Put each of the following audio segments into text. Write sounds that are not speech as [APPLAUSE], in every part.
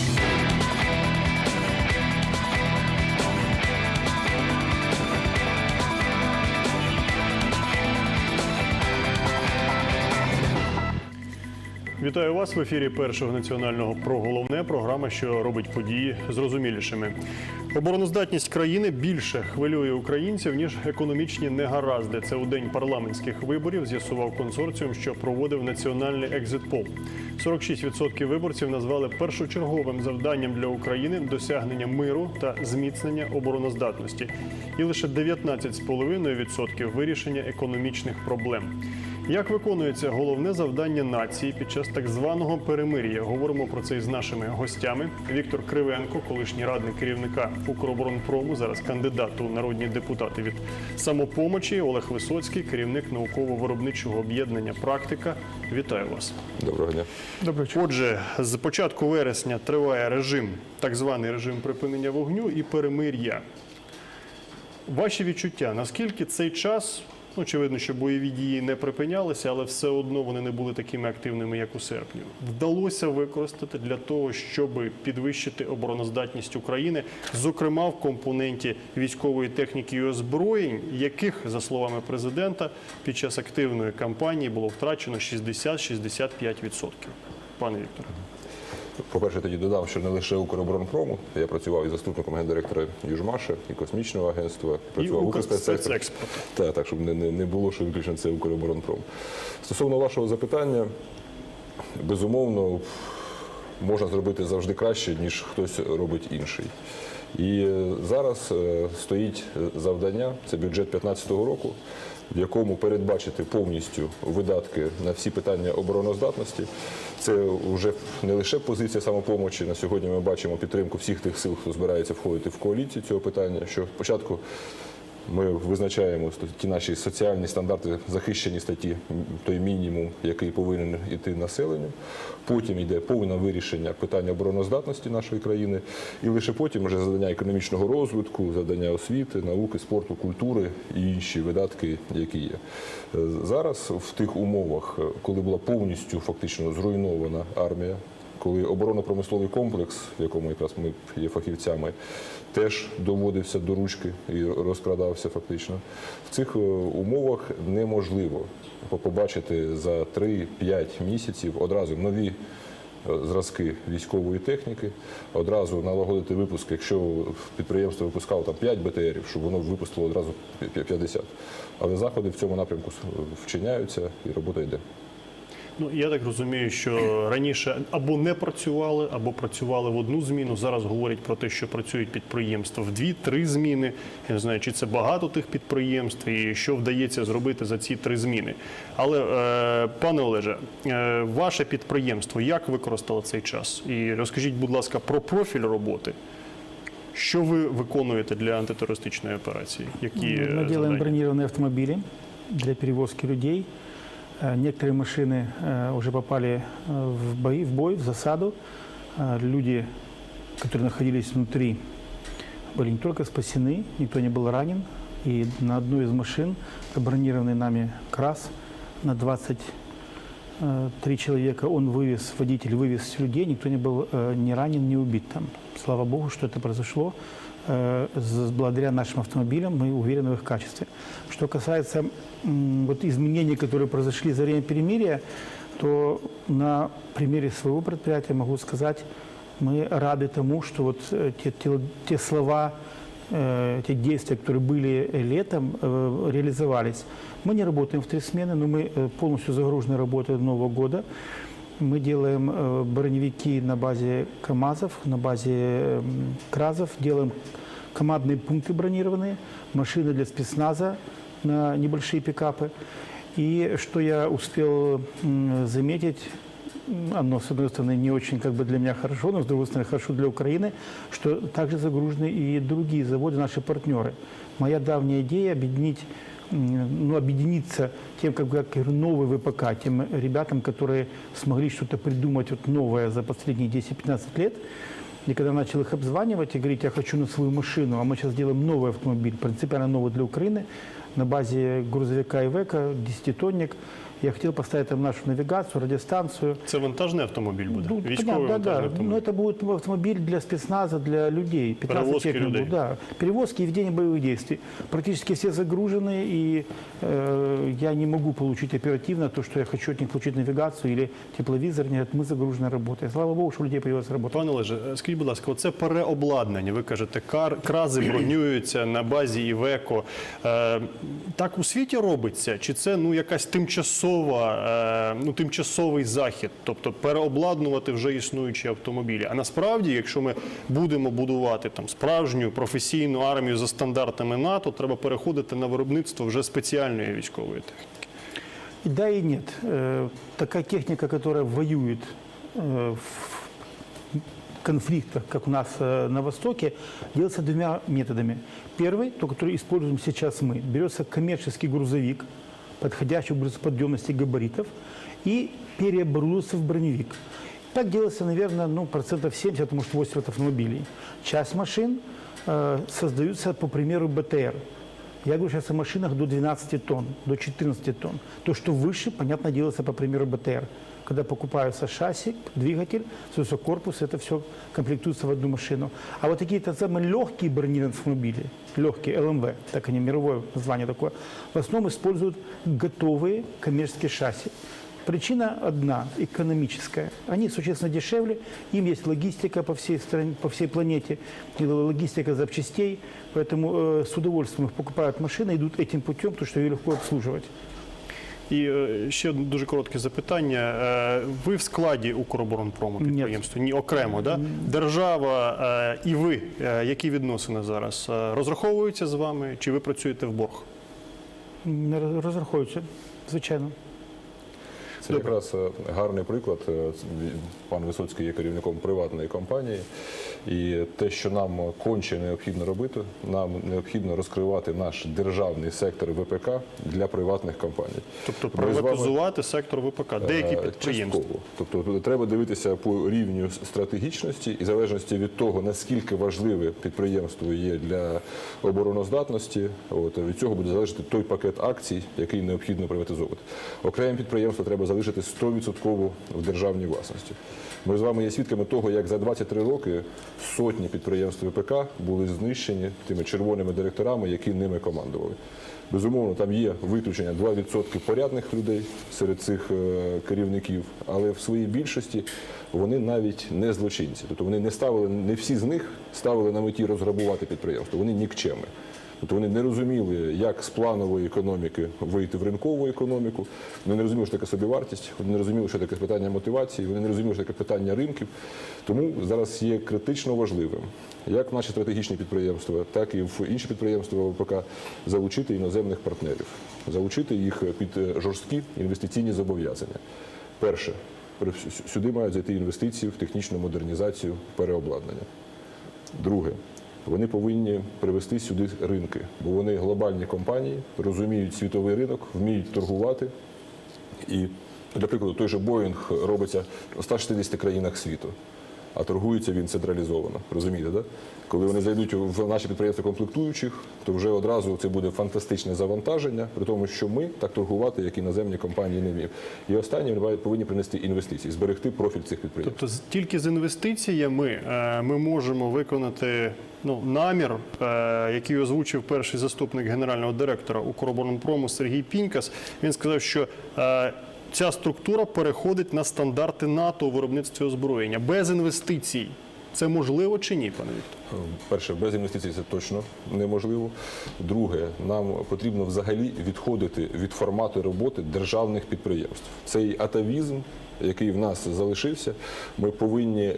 Thank you. Вітаю вас в ефірі першого національного про головне програма, що робить події зрозумілішими. Обороноздатність країни більше хвилює українців ніж економічні негаразди. Це у день парламентських виборів з'ясував консорціум, що проводив національний екзитпол. 46% виборців назвали першочерговим завданням для України досягнення миру та зміцнення обороноздатності, і лише 19,5% вирішення економічних проблем. Як виконується головне завдання нації під час так званого перемир'я? Говоримо про це із нашими гостями. Віктор Кривенко, колишній радник керівника Укроборонпрому, зараз кандидат у народні депутати від самопомочі. Олег Висоцький, керівник науково-виробничого об'єднання Практика. Вітаю вас. Доброго дня. Добрий Отже, з початку вересня триває режим, так званий режим припинення вогню і перемир'я. Ваші відчуття, наскільки цей час, ну, очевидно, що бойові дії не припинялися, але все одно вони не були такими активними, як у серпні, вдалося використати для того, щоб підвищити обороноздатність України, зокрема в компоненті військової техніки і озброєнь, яких, за словами президента, під час активної кампанії було втрачено 60-65%. Пане Вікторе. По-перше, тоді додам, що не лише Укроборонпрому. Я працював і заступником гендиректора Южмаша, і космічного агентства, працював Укрспецекспорт. Так, так, щоб не, не, не було, що виключно це Укроборонпром. Стосовно вашого запитання, безумовно, можна зробити завжди краще, ніж хтось робить інший. І е, зараз е, стоїть завдання, це бюджет 2015 року, в якому передбачити повністю видатки на всі питання обороноздатності. Це вже не лише позиція самопомочі. На сьогодні ми бачимо підтримку всіх тих сил, хто збирається входити в коаліцію цього питання. Що спочатку ми визначаємо ті наші соціальні стандарти, захищені статті, той мінімум, який повинен йти населенню. Потім йде повне вирішення питання обороноздатності нашої країни, і лише потім вже завдання економічного розвитку, завдання освіти, науки, спорту, культури і інші видатки, які є. Е, Зараз в тих умовах, е, коли була повністю фактично зруйнована армія коли оборонно-промисловий комплекс, в якому якраз ми є фахівцями, теж доводився до ручки і розкрадався фактично. В цих е, умовах неможливо побачити за 3-5 місяців одразу нові е, зразки військової техніки, одразу налагодити випуск, якщо підприємство випускало там 5 БТРів, щоб воно випустило одразу 50. Але заходи в цьому напрямку вчиняються і робота йде. Ну я так розумію, що раніше або не працювали, або працювали в одну зміну. Зараз говорять про те, що працюють підприємства в дві-три зміни. Я не знаю, чи це багато тих підприємств, і що вдається зробити за ці три зміни. Але е, пане Олеже, е, ваше підприємство як використало цей час? І розкажіть, будь ласка, про профіль роботи. Що ви виконуєте для антитерористичної операції? Які е, Мы делаем завдання? бронированные автомобили для перевозки людей. Э, Некоторые машины э, уже попали э, в бои, в бой, в засаду. Э, Люди, которые находились внутри, были не только спасены, никто не был ранен. И на одной из машин, бронированный нами КРАС, на 23 человека он вывез, водитель вывез людей, никто не был э, ни ранен, ни убит там. Слава Богу, что это произошло. Э, с- Благодаря нашим автомобилям мы уверены в их качестве. Что касается м, вот изменений, которые произошли за время перемирия, то на примере своего предприятия могу сказать, мы рады тому, что вот э, те, те- те слова, э, те действия, которые были летом, э, реализовались. Мы не работаем в три смены, но мы э, полностью загружены работой до Нового года. Мы делаем э, броневики на базе КАМАЗов, на базе э, КРАЗов, делаем командные пункты бронированные, машины для спецназа на небольшие пикапы. И что я успел м, заметить, м, одно, с одной стороны, не очень как бы для меня хорошо, но с другой стороны, хорошо для Украины, что также загружены и другие заводы, наши партнеры. Моя давняя идея объединить м, ну, объединиться тем, как, бы, как я говорю, новый ВПК, тем ребятам, которые смогли что-то придумать вот новое за последние 10-15 лет. И когда начал их обзванивать и говорить, я хочу на свою машину, а мы сейчас делаем новый автомобиль, принципиально новый для Украины, на базе грузовика Ивека, 10-тонник, Я хотел поставить там нашу навигацию, радиостанцию. Це вантажний автомобіль буде. Ну, Військовий понятно, да, вантажний да. автомобіль. Но это будет автомобиль для спецназа, для людей. 15 Перевозки человек людей. будут, Да, перевозки и ведение боевых действий. Практически все загружены, и э, я не могу получить оперативно то, что я хочу от них получить навигацию или тепловизор. Нет, мы загружены работой. Слава богу, что у людей появилась работа. Пане Олеже, е, скажіть, будь ласка, оце переобладнання. Ви кажете, кар, крази [CLEARS THROAT] бронюються на базі Івеко. Е, так у світі робиться? Чи це ну якась тимчасова, е, ну тимчасовий захід? Тобто переобладнувати вже існуючі автомобілі? А насправді, якщо ми будемо будувати там справжню професійну армію за стандартами НАТО, треба переходити на виробництво вже спеціальної військової техніки. И да и нет. Э, Такая техника, которая воюет э, в конфликтах, как у нас э, на Востоке, делается двумя методами. Первый, то, который используем сейчас мы. Берется коммерческий грузовик, подходящий к грузоподъемности габаритов, и переоборудовался в броневик. Так делается, наверное, ну, процентов 70, может 80 автомобилей. Часть машин э, создаются по примеру БТР. Я говорю сейчас о машинах до 12 тонн, до 14 тонн. То, что выше, понятно, делается по примеру БТР. Когда покупаются шасси, двигатель, создается корпус, это все комплектуется в одну машину. А вот такие то самые легкие бронированные автомобили, легкие ЛМВ, так они, мировое название такое, в основном используют готовые коммерческие шасси. Причина одна, экономическая. Они существенно дешевле, им есть логистика по всей стране, по всей планете, и логистика запчастей, поэтому э, с удовольствием их покупают машины, идут этим путем, потому что ее легко обслуживать. І е, ще одне дуже коротке запитання. Е, Ви в складі Укроборонпрому Ні. підприємства? Ні, окремо, да? Держава е, і ви, е, які відносини зараз? Е, Розраховуються з вами чи ви працюєте в борг? Не роз- розраховуються, звичайно. Це якраз е, гарний приклад. Е, Пан Висоцький є керівником приватної компанії, і те, що нам конче необхідно робити, нам необхідно розкривати наш державний сектор ВПК для приватних компаній. Тобто приватизувати сектор ВПК, деякі Е, підприємства. Тобто треба дивитися по рівню стратегічності і залежності від того, наскільки важливе підприємство є для обороноздатності, от, від цього буде залежати той пакет акцій, який необхідно приватизовувати. Окремі підприємства треба залишити 100% в державній власності. Ми з вами є свідками того, як за 23 роки сотні підприємств ВПК були знищені тими червоними директорами, які ними командували. Безумовно, там є виключення 2% порядних людей серед цих е, керівників, але в своїй більшості вони навіть не злочинці. Тобто вони не ставили, не всі з них ставили на меті розграбувати підприємство. Вони нікчеми. Тобто вони не розуміли, як з планової економіки вийти в ринкову економіку. Вони не розуміли, що таке собівартість, вони не розуміли, що таке питання мотивації, вони не розуміли, що таке питання ринків. Тому зараз є критично важливим, як в наші стратегічні підприємства, так і в інші підприємства ВПК залучити іноземних партнерів, залучити їх під жорсткі інвестиційні зобов'язання. Перше, сюди мають зайти інвестиції в технічну модернізацію, переобладнання. Друге, вони повинні привести сюди ринки, бо вони глобальні компанії, розуміють світовий ринок, вміють торгувати. І, для прикладу, той же Боїнг робиться в 160 країнах світу, а торгується він централізовано. Розумієте, да? Коли вони зайдуть в наші підприємства комплектуючих, то вже одразу це буде фантастичне завантаження, при тому, що ми так торгувати, як іноземні компанії не вміють. І останнє вони повинні принести інвестиції, зберегти профіль цих підприємств. Тобто тільки з інвестиціями е, ми можемо виконати ну, намір, е, який озвучив перший заступник генерального директора Укроборонпрому Сергій Пінькас. Він сказав, що е, ця структура переходить на стандарти НАТО у виробництві озброєння. Без інвестицій це можливо чи ні, пане Віктор? Перше, без інвестицій це точно неможливо. Друге, нам потрібно взагалі відходити від формату роботи державних підприємств. Цей атавізм, який в нас залишився, ми повинні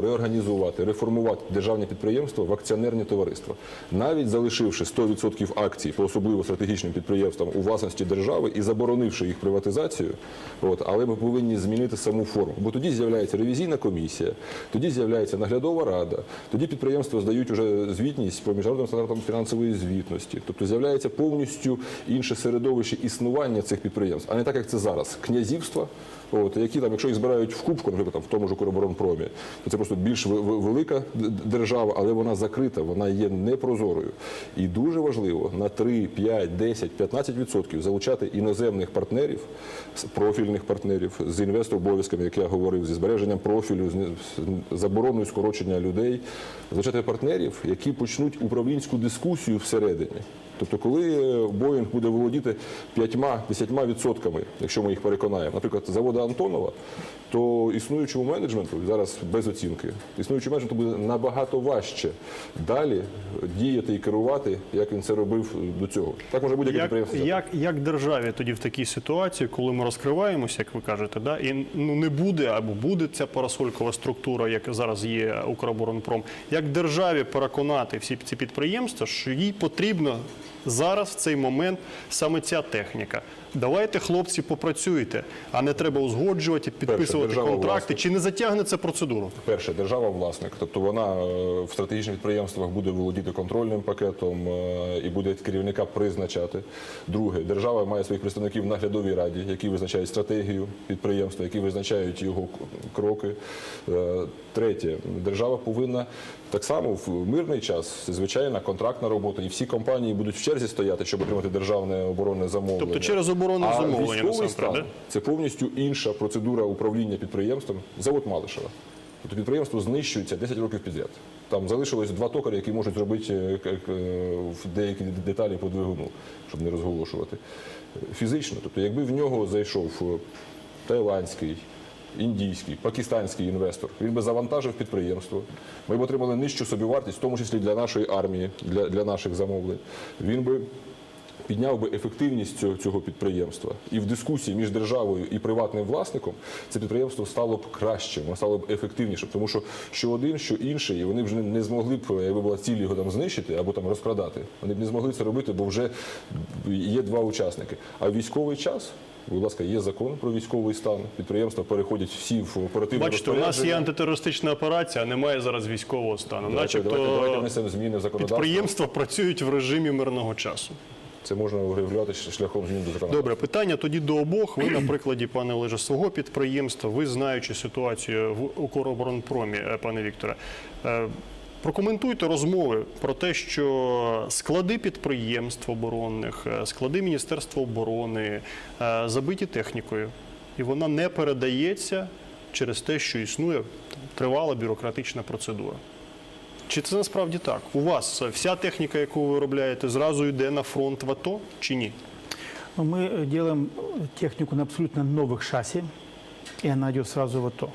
реорганізувати, реформувати державні підприємства в акціонерні товариства, навіть залишивши 100% акцій по особливо стратегічним підприємствам у власності держави і заборонивши їх приватизацію. От, але ми повинні змінити саму форму. Бо тоді з'являється ревізійна комісія, тоді з'являється наглядова рада, тоді підприємства здають уже звітність по міжнародним стандартам фінансової звітності. Тобто з'являється повністю інше середовище існування цих підприємств, а не так, як це зараз. Князівства, от, які які там, якщо їх збирають в кубку, наприклад, там, в тому ж Укроборонпромі, то це просто більш велика держава, але вона закрита, вона є непрозорою. І дуже важливо на 3, 5, 10, 15% залучати іноземних партнерів, профільних партнерів з інвестор-обов'язками, як я говорив, зі збереженням профілю, з забороною скорочення людей, залучати партнерів, які почнуть управлінську дискусію всередині. Тобто, коли е, Боїнг буде володіти 5-10 відсотками, якщо ми їх переконаємо, наприклад, завода Антонова, то існуючому менеджменту зараз без оцінки, існуючому менеджменту буде набагато важче далі діяти і керувати, як він це робив до цього. Так може будь-яке Як, підприємство. як, як державі тоді в такій ситуації, коли ми розкриваємося, як ви кажете, да, і ну не буде або буде ця парасолькова структура, як зараз є Укроборонпром, як державі переконати всі ці підприємства, що їй потрібно зараз в цей момент саме ця техніка. Давайте, хлопці, попрацюйте, а не треба узгоджувати, підписувати держава контракти. власник. Чи не затягне це процедуру? Перше, держава власник, тобто вона е, в стратегічних підприємствах буде володіти контрольним пакетом е, і буде керівника призначати. Друге, держава має своїх представників в наглядовій раді, які визначають стратегію підприємства, які визначають його кроки. Е, Третє, держава повинна так само в мирний час, звичайна контрактна робота, і всі компанії будуть в черзі стояти, щоб отримати державне оборонне замовлення. Тобто через оборонне а замовлення військовий насамперед, стан це повністю інша процедура управління підприємством. Завод Малишева. Тобто підприємство знищується 10 років підряд. Там залишилось два токаря, які можуть зробити е, в деякі деталі по двигуну, щоб не розголошувати. Фізично, тобто, якби в нього зайшов е, тайландський, індійський, пакистанський інвестор, він би завантажив підприємство. Ми б отримали нижчу собівартість, в тому числі для нашої армії, для, для наших замовлень. Він би підняв би ефективність цього, цього підприємства. І в дискусії між державою і приватним власником це підприємство стало б кращим, воно стало б ефективнішим. Тому що що один, що інший, вони вже не- змогли б, якби була ціль його там знищити або там розкрадати. Вони б не змогли це робити, бо вже є два учасники. А військовий час. Будь ласка, є закон про військовий стан. Підприємства переходять всі в оперативне Бачите, у нас є антитерористична операція, а немає зараз військового стану. Давайте, давайте, давайте Начебто зміни в законодавство. підприємства працюють в режимі мирного часу. Це можна врегулювати шляхом змін до законодавства. Добре, питання тоді до обох. Ви на прикладі, пане Олеже, свого підприємства, ви знаючи ситуацію в Укроборонпромі, е, пане Вікторе. е, Прокоментуйте розмови про те, що склади підприємств оборонних, е, склади Міністерства оборони забиті технікою, і вона не передається через те, що існує тривала бюрократична процедура. Чи це насправді так? У вас е, вся техніка, яку ви виробляєте, зразу йде на фронт в АТО чи ні? Но мы э, делаем технику на абсолютно новых шасси, и она идет сразу в АТО.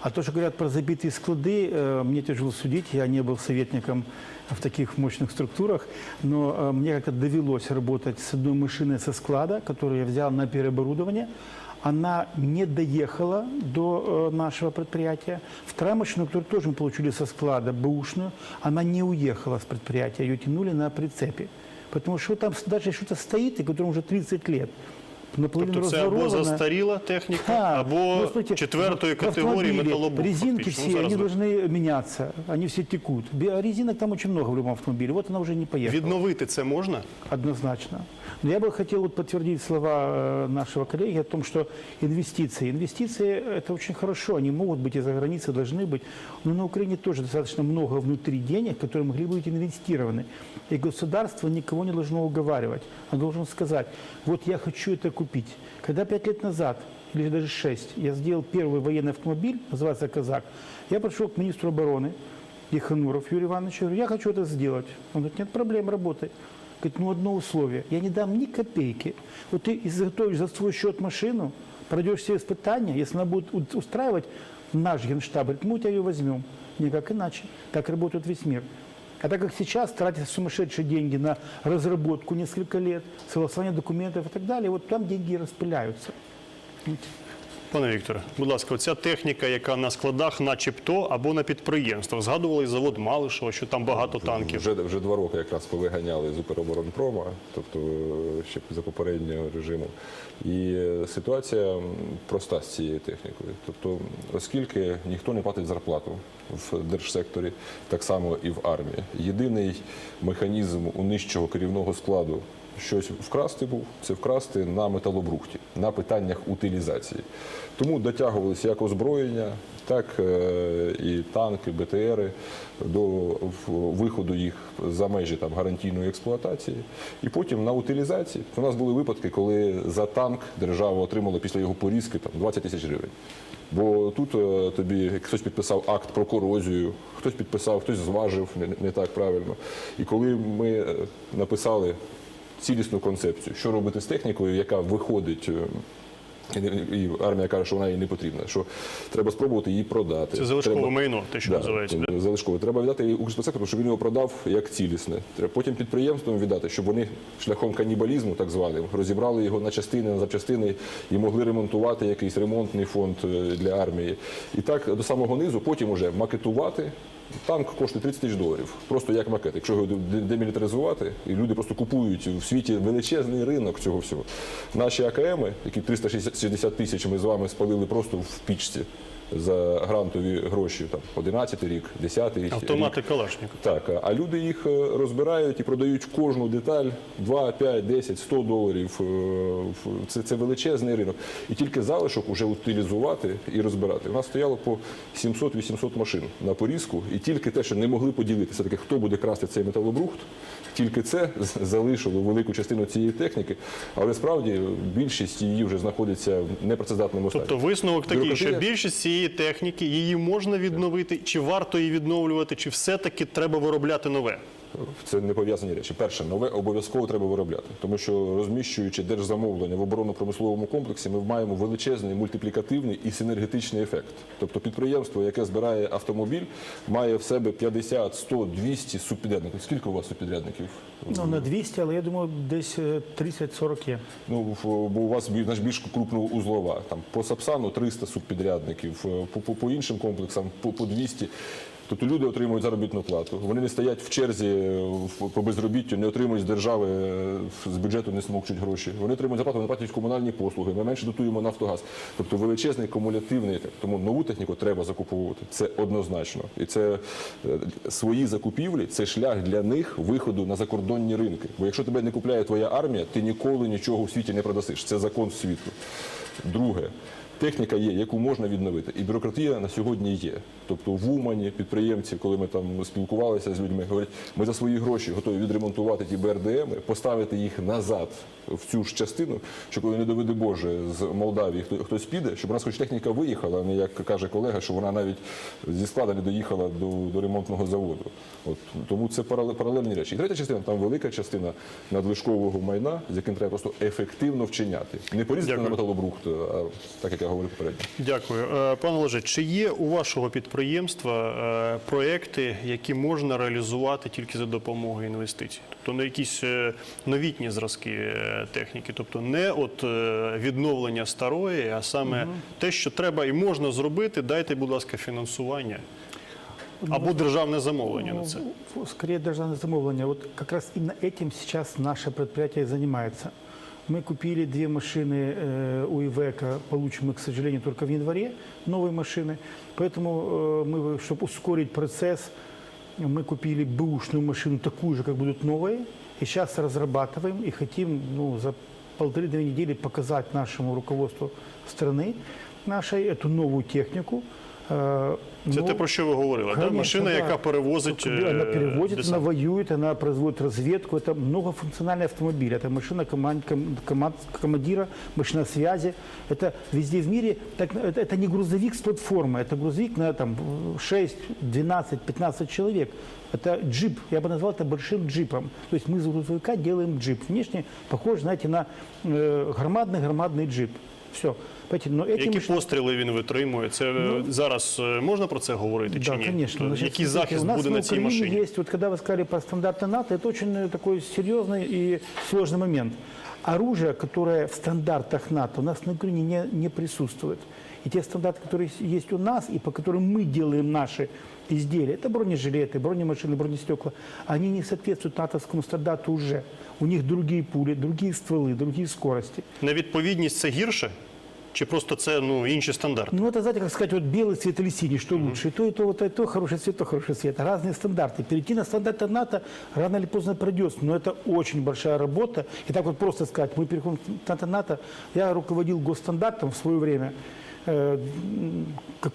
А то, что говорят про забитые склады, э, мне тяжело судить. Я не был советником в таких мощных структурах, но э, мне как-то довелось работать с одной машиной со склада, которую я взял на переоборудование. Она не доехала до э, нашего предприятия. Вторая машина, которую тоже мы получили со склада, бэушную, она не уехала с предприятия, ее тянули на прицепе. Потому что там даже что-то стоит, и которому уже 30 лет Наполовину Тобто це або разворовано. застаріла техніка, Да. або Ну, смотрите, четвертої в категорії автомобиле металобрух. Резинки фактично. все, Ну, зараз они ви- должны меняться, они все текут. Бе- а Резинок там очень много в любом автомобиле. Вот она уже не поехала. Відновити це можна? Однозначно. Но я бы хотел вот подтвердить слова э, нашего коллеги о том, что инвестиции. Инвестиции – это очень хорошо, они могут быть и за границей, должны быть. Но на Украине тоже достаточно много внутри денег, которые могли быть инвестированы. И государство никого не должно уговаривать. Оно должно сказать, вот я хочу это купить. когда пять лет назад или даже шесть я сделал первый военный автомобиль, называется «Казак», я пришел к министру обороны, Ехануров Юрий Иванович, я говорю, я хочу это сделать. Он говорит, нет проблем, работай. Говорит, ну одно условие, я не дам ни копейки. Вот ты изготовишь за свой счет машину, пройдешь все испытания, если она будет устраивать наш генштаб, говорит, мы у тебя ее возьмем. Никак иначе. Так работает весь мир. А так как сейчас тратятся сумасшедшие деньги на разработку несколько лет, согласование документов и так далее, вот там деньги распыляются. Пане Вікторе, будь ласка, оця техніка, яка на складах, начебто, або на підприємствах. Згадували завод Малишева, що там багато танків. Вже, вже два роки якраз повиганяли з Укроборонпрома, тобто е, ще за попереднього режиму. І е, ситуація проста з цією технікою. Тобто, оскільки ніхто не платить зарплату в держсекторі, так само і в армії. Єдиний механізм у нижчого керівного складу. Щось вкрасти був, це вкрасти на металобрухті, на питаннях утилізації. Тому дотягувалися як озброєння, так е, і танки, БТРи до виходу їх за межі там гарантійної експлуатації. І потім на утилізації. У нас були випадки, коли за танк держава отримала після його порізки там 20 тисяч гривень. Бо тут е, тобі хтось підписав акт про корозію, хтось підписав, хтось зважив не, не так правильно. І коли ми е, написали цілісну концепцію, що робити з технікою, яка виходить. е, і- армія каже, що вона їй не потрібна, що треба спробувати її продати. Це залишкове Треба- майно, те, що Да, називається. залишкове. Треба віддати її Укрспецсектору, щоб він його продав як цілісне. Треба потім підприємствам віддати, щоб вони шляхом канібалізму, так званим, розібрали його на частини, на запчастини і могли ремонтувати якийсь ремонтний фонд е, для армії. І так до самого низу, потім уже макетувати. Танк коштує 30 тисяч доларів, просто як макет. Якщо його демілітаризувати, і люди просто купують в світі величезний ринок цього всього. Наші АКМи, які 360 тисяч ми з вами спалили просто в пічці за грантові гроші, там 11 рік, 10 рік. Автомати Калашникова. Так, а- люди їх е, розбирають і продають кожну деталь 2, 5, 10, 100 доларів. Е, Це, це величезний ринок. І тільки залишок вже утилізувати і розбирати. У нас стояло по 700-800 машин на порізку, і тільки те, що не могли поділитися, таке, хто буде красти цей металобрухт, тільки це залишило велику частину цієї техніки, але справді більшість її вже знаходиться в непрацездатному стані. Тобто висновок такий, що більшість цієї техніки її можна відновити, чи варто її відновлювати, чи все-таки треба виробляти нове? Це не пов'язані речі. Перше, нове обов'язково треба виробляти, тому що розміщуючи держзамовлення в оборонно-промисловому комплексі, ми маємо величезний мультиплікативний і синергетичний ефект. Тобто підприємство, яке збирає автомобіль, має в себе 50, 100, 200 субпідрядників. Скільки у вас субпідрядників? Ну, на 200, але я думаю, десь е, 30-40 є. Ну, бо у вас знаєш, більш крупноузлова. Там по Сапсану 300 субпідрядників, е, по, по, по іншим комплексам по, по 200. Тобто люди отримують заробітну плату. Вони не стоять в черзі е, по безробіттю, не отримують з держави, е, з бюджету не смокчуть гроші. Вони отримують зарплату, вони платять комунальні послуги. Ми менше дотуємо Нафтогаз. Тобто величезний кумулятивний ефект. Тому нову техніку треба закуповувати. Це однозначно. І це е, свої закупівлі це шлях для них виходу на закордонні ринки. Бо якщо тебе не купляє твоя армія, ти ніколи нічого в світі не продасиш. Це закон світу. Друге. Техніка є, яку можна відновити, і бюрократія на сьогодні є. Тобто в Умані підприємці, коли ми там спілкувалися з людьми, говорять, ми за свої гроші готові відремонтувати ті БРДМи, поставити їх назад в цю ж частину, що коли не доведе Боже з Молдавії хто- хтось піде, щоб у нас хоч техніка виїхала, а не як каже колега, що вона навіть зі складу не доїхала до, до ремонтного заводу. От тому це паралельні речі. І третя частина там велика частина надлишкового майна, з яким треба просто ефективно вчиняти. Не порізати на металобрухт, а так як я говорив попередньо. Дякую. Е, Пане Олеже, чи є у вашого підприємства е, проекти, які можна реалізувати тільки за допомогою інвестицій? Тобто не якісь е, новітні зразки техніки, тобто не от відновлення старої, а саме те, що треба і можна зробити, дайте, будь ласка, фінансування або державне замовлення на це. Ну, Скорее державное замовление. Вот как раз именно этим сейчас наше предприятие занимается. Мы купили две машины э, у Ивека, получим мы, к сожалению, только в январе, новые машины. Поэтому э, мы, чтобы ускорить процесс, мы купили бэушную машину, такую же, как будут новые, и сейчас разрабатываем и хотим ну, за полторы-две недели показать нашему руководству страны нашей эту новую технику. Э, Це ну, те, про що ви говорили. да? Конечно, Машина, да. яка перевозить. Только, Она е, перевозит, десант. она воюет, она производит разведку. Это многофункциональный автомобиль. Это машина команд, ком- команд- командира, машина связи. Это везде в мире. Так, это, это не грузовик с платформы. Это грузовик на там, 6, 12, 15 человек. Это джип. Я бы назвал это большим джипом. То есть мы из грузовика делаем джип. Внешне похож, знаете, на э, громадный-громадный джип. Все. Понимаете, но эти Які машины- постріли він витримує? Це е, зараз е, можна про це говорити чи Да, ні? конечно. Тобто, Значит, Який смотрите, захист у нас буде на на цій Украине машині? есть, вот когда вы сказали про стандарты НАТО, это очень э, такой серьезный и сложный момент. Оружие, которое в стандартах НАТО, у нас на Украине не, не присутствует. И те стандарты, которые есть- есть у нас, и по которым мы делаем наши изделия, это бронежилеты, бронемашины, бронестекла, они не соответствуют натовскому стандарту уже. У них другие пули, другие стволы, другие скорости. Невідповідність це гірше? Чи просто це ну інші стандарти? Ну, это, знаете, как сказать, вот белый цвет или синий, что лучше. И то, и то, вот, и то хороший цвет, то хороший цвет. Разные стандарты. Перейти на стандарты НАТО рано или поздно придется, но это очень большая работа. И так вот просто сказать, мы переходим к стандарты НАТО. Я руководил госстандартом в свое время,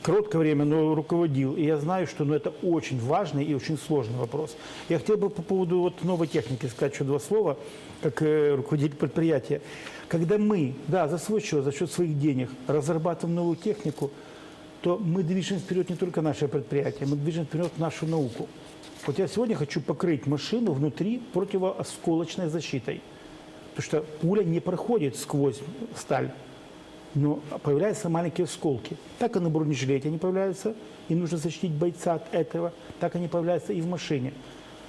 короткое время, но руководил. И я знаю, что ну, это очень важный и очень сложный вопрос. Я хотел бы по поводу вот, новой техники сказать еще два слова, как э, руководитель предприятия. Когда мы, да, за свой счет, за счет своих денег разрабатываем новую технику, то мы движем вперед не только наше предприятие, мы движем вперед нашу науку. Вот я сегодня хочу покрыть машину внутри противоосколочной защитой. Потому что пуля не проходит сквозь сталь, но появляются маленькие осколки. Так и на бронежилете они появляются, и нужно защитить бойца от этого. Так они появляются и в машине.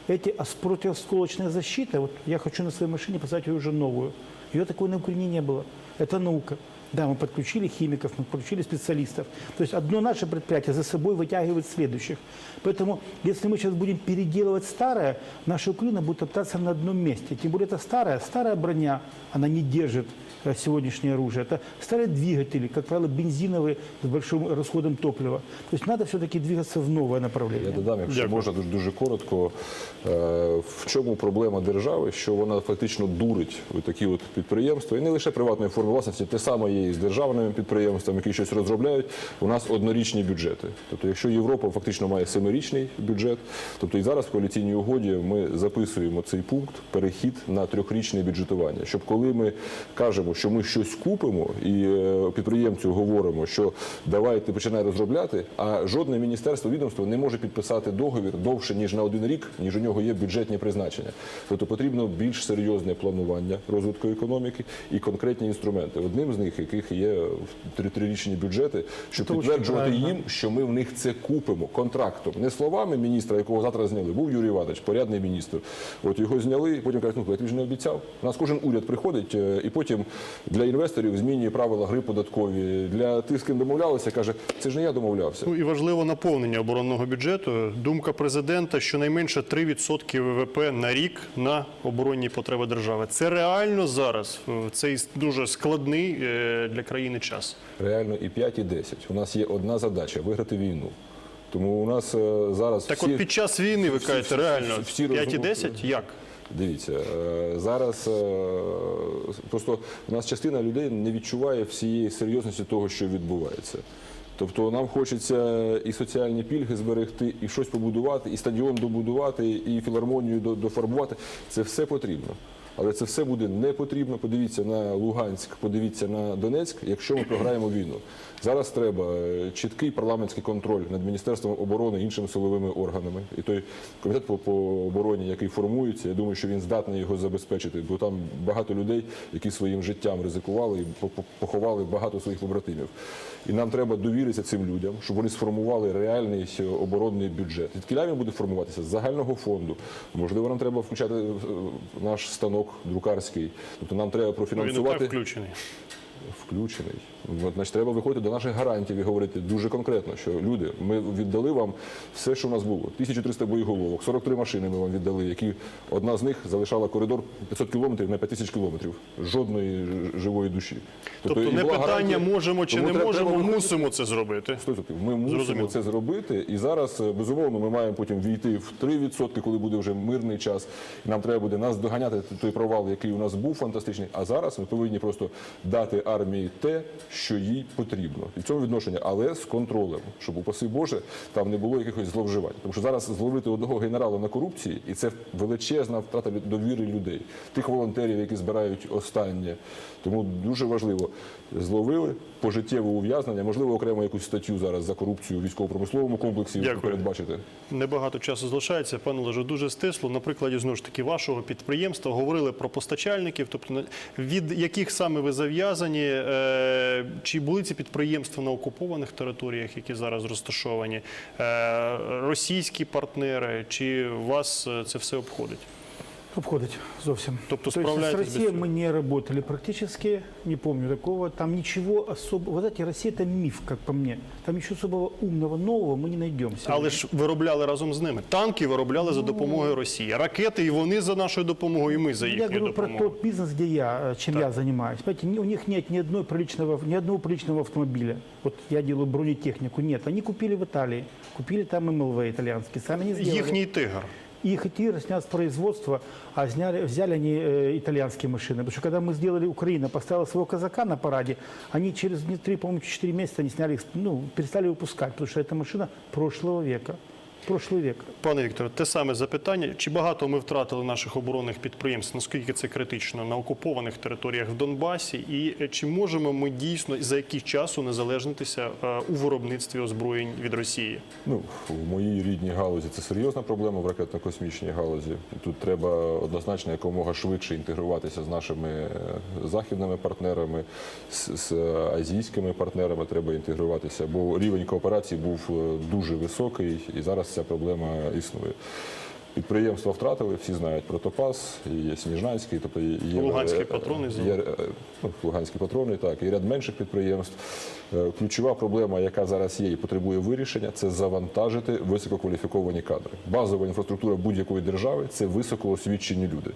Эти ос- противоосколочная защита, вот я хочу на своей машине поставить ее уже новую. Ее такой на Украине не было. Это наука. Да, мы подключили химиков, мы подключили специалистов. То есть одно наше предприятие за собой вытягивает следующих. Поэтому, если мы сейчас будем переделывать старое, наша Украина будет топтаться на одном месте. Тем более это старая, старая броня, она не держит э, сегодняшнее оружие. Это старые двигатели, как правило, бензиновые с большим расходом топлива. То есть надо все-таки двигаться в новое направление. Я додам, якщо Дякую. можна дуже, дуже коротко. Е, В чому проблема держави? Що вона фактично дурить такі от підприємства, і не лише приватної форми власності, те саме є і з державними підприємствами, які щось розробляють. У нас однорічні бюджети. Тобто, якщо Європа фактично має семирічний бюджет, тобто і зараз в коаліційній угоді ми записуємо цей пункт перехід на трьохрічне бюджетування. Щоб коли ми кажемо, що ми щось купимо, і е, підприємцю говоримо, що давайте починай розробляти, а жодне міністерство відомство не може підписати договір довше ніж на один рік, ніж у нього є бюджетні призначення. Тобто потрібно більш серйозне планування розвитку економіки і конкретні інструменти. Одним з них, яких є три- трирічні бюджети, щоб підтверджувати правильно. їм, що ми в них це купимо контрактом, не словами міністра, якого завтра зняли. Був Юрій Іванович, порядний міністр. От його зняли, потім кажуть, ну я тобі ж не обіцяв. У нас кожен уряд приходить е, і потім для інвесторів змінює правила гри податкові. Для тих, з ким домовлялися, каже, це ж не я домовлявся. Ну і важливо наповнення оборонного бюджету. Думка президента, що найменше 3% ВВП на рік на оборонні потреби держави. Це реально зараз в цей дуже складний е, для країни час. Реально і 5, і 10. У нас є одна задача виграти війну. Тому у нас е, зараз Так всі... от під час війни ви всі- кажете, всі- реально всі 5 і 10? Як? Дивіться, е, зараз е, просто у нас частина людей не відчуває всієї серйозності того, що відбувається. Тобто нам хочеться і соціальні пільги зберегти, і щось побудувати, і стадіон добудувати, і філармонію дофарбувати. Це все потрібно. Але це все буде не потрібно. Подивіться на Луганськ, подивіться на Донецьк, якщо ми програємо війну. Зараз треба е, чіткий парламентський контроль над Міністерством оборони іншими силовими органами. І той комітет по, по обороні, який формується, я думаю, що він здатний його забезпечити, бо там багато людей, які своїм життям ризикували і по- по- поховали багато своїх побратимів. І нам треба довіритися цим людям, щоб вони сформували реальний е, оборонний бюджет. Відкіля він буде формуватися з загального фонду. Можливо, нам треба включати е, наш станок друкарський. Тобто нам треба Ну, Він профінансувати включений. Включений. От, значить, треба виходити до наших гарантів і говорити дуже конкретно, що люди, ми віддали вам все, що в нас було. 1300 боєголовок, 43 машини ми вам віддали, які одна з них залишала коридор 500 кілометрів на 5000 кілометрів. Жодної живої душі. Тобто і не питання гарантія- можемо чи не можемо, виходити- мусимо це зробити. 100%. Ми мусимо Зрозуміло. це зробити. І зараз, е, безумовно, ми маємо потім війти в 3%, коли буде вже мирний час. І нам треба буде нас доганяти той провал, який у нас був фантастичний. А зараз ми повинні просто дати армії те, що їй потрібно. І в цьому відношенні, але з контролем, щоб, упаси Боже, там не було якихось зловживань. Тому що зараз зловити одного генерала на корупції, і це величезна втрата довіри людей, тих волонтерів, які збирають останнє. Тому дуже важливо зловили пожиттєве ув'язнення, можливо, окремо якусь статтю зараз за корупцію у військово-промисловому комплексі Дякую. передбачити. Небагато часу залишається. Пане Олеже, дуже стисло. На прикладі знову ж таки вашого підприємства говорили про постачальників, тобто від яких саме ви зав'язані, е, чи були ці підприємства на окупованих територіях, які зараз розташовані, е, російські партнери, чи вас е, це все обходить? обходить зовсім. Тобто То есть с справляетесь без Россией всего? мы не работали практически, не помню такого. Там ничего особого. Вот знаете, Россия это миф, как по мне. Там ничего особого умного, нового мы не найдем. сегодня. Але ж виробляли разом з ними. Танки виробляли за допомогою Росії. Ракети і вони за нашою допомогою, і ми за Я їхньою говорю про допомогою. тот бизнес, где я, э, чем я занимаюсь. Понимаете, ни- у них нет ни, одной приличного, ни одного приличного автомобиля. Вот я делаю бронетехнику. Нет, они купили в Италии. Купили там МЛВ итальянский. Сами не сделали. Їхній тигр. Их и тир снят с производства, а сняли, взяли они э, итальянские машины. Потому что когда мы сделали Украина, поставила своего казака на параде, они через не три, по-моему, четыре месяца они сняли, их, ну, перестали выпускать, потому что это машина прошлого века. Прошлый век. Пане Вікторе, те саме запитання. Чи багато ми втратили наших оборонних підприємств? Наскільки це критично на окупованих територіях в Донбасі? І е, чи можемо ми дійсно і за який час унезалежнитися е, у виробництві озброєнь від Росії? Ну, в моїй рідній галузі це серйозна проблема в ракетно-космічній галузі. Тут треба однозначно якомога швидше інтегруватися з нашими е, західними партнерами, з, з азійськими партнерами треба інтегруватися, бо рівень кооперації був дуже високий і зараз ця проблема існує. Підприємства втратили, всі знають про Топас, є Сніжнанський, тобто є Луганські е, патрони, Є, е, ну, Луганські патрони, так, і ряд менших підприємств. Е, Ключова проблема, яка зараз є і потребує вирішення, це завантажити висококваліфіковані кадри. Базова інфраструктура будь-якої держави це високоосвічені люди.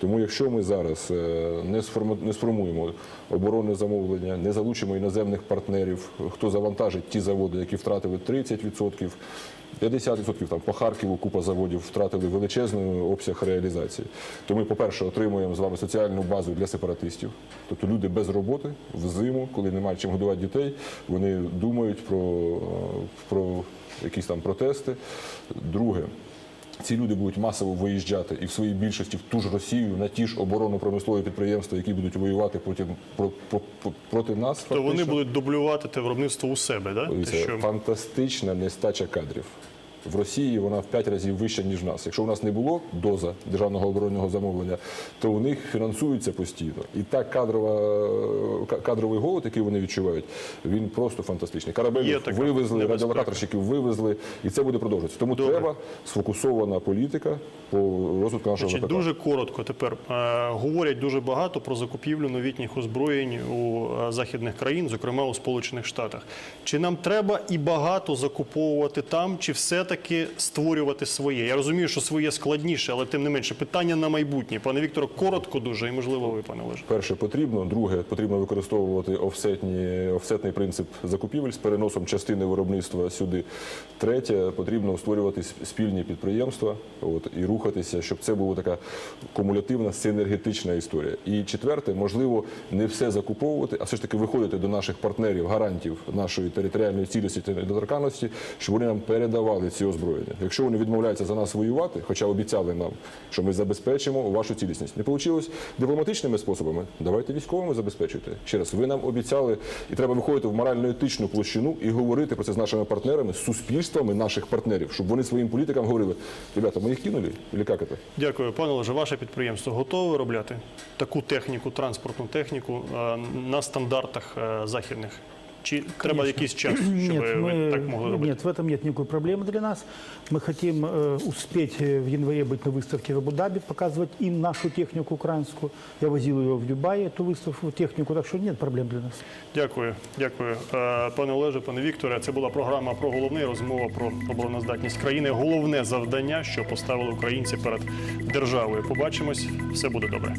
Тому якщо ми зараз не не сформуємо оборонне замовлення, не залучимо іноземних партнерів, хто завантажить ті заводи, які втратили 30%, 50% там по Харкову купа заводів втратили величезний обсяг реалізації. То ми, по-перше, отримуємо з вами соціальну базу для сепаратистів. Тобто люди без роботи в зиму, коли немає чим годувати дітей, вони думають про, е, про якісь там протести. Друге. Ці люди будуть масово виїжджати і в своїй більшості в ту ж Росію на ті ж оборонно-промислові підприємства, які будуть воювати потім про, про- про- проти нас. То вони будуть дублювати те виробництво у себе, да? Те, що фантастична нестача кадрів. В Росії вона в 5 разів вища, ніж в нас. Якщо у нас не було доза державного оборонного замовлення, то у них фінансується постійно. І так кадрова, кадровий голод, який вони відчувають, він просто фантастичний. Є вивезли, радіолокаторщиків вивезли, і це буде продовжуватися. Тому Добре. треба сфокусована політика по розвитку нашого Значить, ВПК. дуже коротко тепер Е, говорять дуже багато про закупівлю новітніх озброєнь у е, західних країн, зокрема у Сполучених Штатах. Чи нам треба і багато закуповувати там, чи все-таки створювати своє? Я розумію, що своє складніше, але тим не менше питання на майбутнє. Пане Вікторе, коротко дуже і можливо ви, пане Олеже. Перше потрібно, друге потрібно використовувати офсетні, офсетний принцип закупівель з переносом частини виробництва сюди. Третє потрібно створювати спільні підприємства от, і рухатися, щоб це була така кумулятивна синергетична історія. І четверте, можливо, не все закуповувати, а все ж таки виходити до наших партнерів, гарантів нашої територіальної цілісності та недоторканності, щоб вони нам передавали ці озброєння. Якщо вони відмовляються за нас воювати, хоча обіцяли нам, що ми забезпечимо вашу цілісність, не вийшло дипломатичними способами. Давайте військовими забезпечуйте. Ще раз, ви нам обіцяли, і треба виходити в морально-етичну площину і говорити про це з нашими партнерами, з суспільствами наших партнерів, щоб вони своїм політикам говорили: ребята, ми їх кинули, Или як це? Дякую, пане Олеже. Ваше підприємство готове виробляти таку техніку, транспортну техніку е, на стандартах е, західних? Чи треба якийсь час, щоб Нет, ви мы, так могли робити? нет, в этом нет никакой проблемы для нас. Мы хотим э, успеть э, в январе быть на выставке в Абу-Даби, показывать им нашу технику украинскую. Я возил ее в Дубае, эту выставку, технику, так что нет проблем для нас. Дякую, дякую, Е, пане Олеже, пане Вікторе. Це була програма про головне розмова про обороноздатність країни. Головне завдання, що поставили українці перед державою. Побачимось, все буде добре.